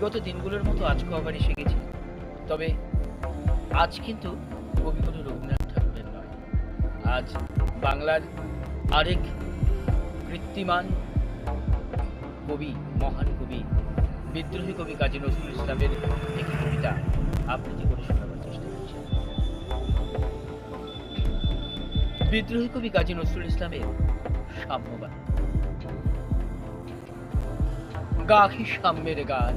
বিগত দিনগুলোর মতো আজকেও আবার এসে গেছি। তবে আজ কিন্তু কবিগুরু রবীন্দ্রনাথ ঠাকুরের নয়। আজ বাংলার আরেক কৃত্তিমান কবি, মহান কবি, বিদ্রোহী কবি কাজী নজরুল ইসলামের একটি কবিতা আবৃত্তি করে শোনাবার চেষ্টা করছি। বিদ্রোহী কবি কাজী নজরুল ইসলামের সাম্যবাদ। গাহি সাম্যের গান।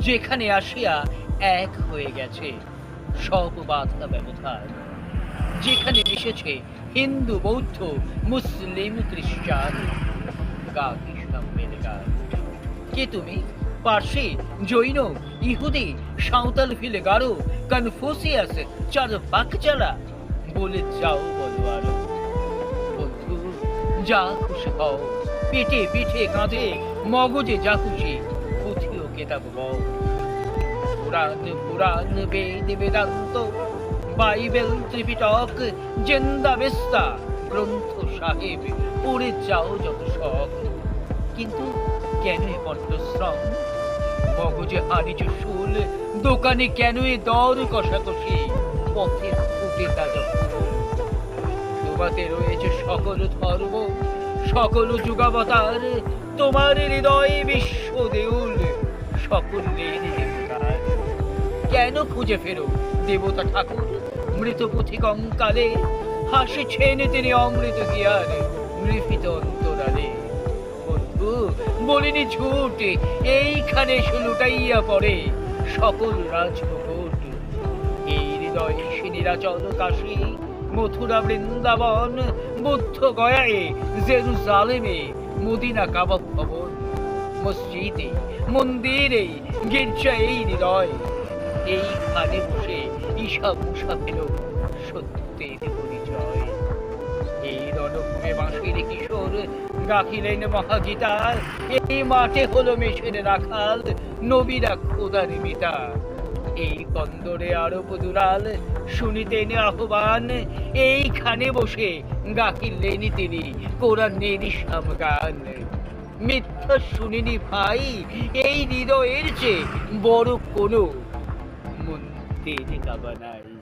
যেখানে আসিয়া এক হয়ে গেছে সব বাধা ব্যবধান। যেখানে মিশেছে হিন্দু, বৌদ্ধ, মুসলিম, খ্রিস্টান কে তুমি? পার্সি, জৈন, ইহুদি, সাঁওতাল ফিলে গারো কনফুসিয়াস চার বাক চালা বলে যাও বলো আরও। বন্ধু, যা খুশি হও, পিঠে পিঠে কাঁধে, মগজে যা খুশি কেতাব Purana Purana Veda Vedanta Bible Tripitaka Zend Avesta Granth Sahib পড়ে যাও যত শখ কিন্তু কেন বড্ড শ্রম মগজে আনিচ শুল দোকানে কেন এ দর কষাকষি পথে ফুটে তা তোমাতে রয়েছে সকল ধর্ম সকল যুগাবতার তোমার হৃদয় বিশ্ব দেউল সকল কেন খুঁজে ফেরো, দেবতা ঠাকুর? মৃত পুঁথি কঙ্কালে হাসিছেন তিনি অমৃত হিয়ার মৃফিত অন্তরালে। বন্ধু, বলিনি ঝুট, এইখানে এসে লুটাইয়া পড়ে সকল রাজমুকুট এই হৃদয় শিনীরাচল কাশী, মথুরা বৃন্দাবন, বুদ্ধ গয়ায়, জেরুজালেমে, মদিনা কাবাব ভবন। মসজিদে মন্দিরে গির্জা এই হৃদয়। এইখানে বসে ঈশা মুসা পেল সত্যের পরিচয়। এই রণভূমে বাঁশির কিশোর রাখিলেন মহাগীতা। এই মাঠে হলো মেশের রাখাল নবীরা খোদার মিতা এই কন্দরে আরব দুলাল শুনিতেন আহ্বান, এইখানে বসে গাহিলেন তিনি কোরআন কোরআনের গান। মিথ্যা শুনিনি ভাই এই হৃদয়ের চেয়ে বড় কোনো মন্দির কাবা নাই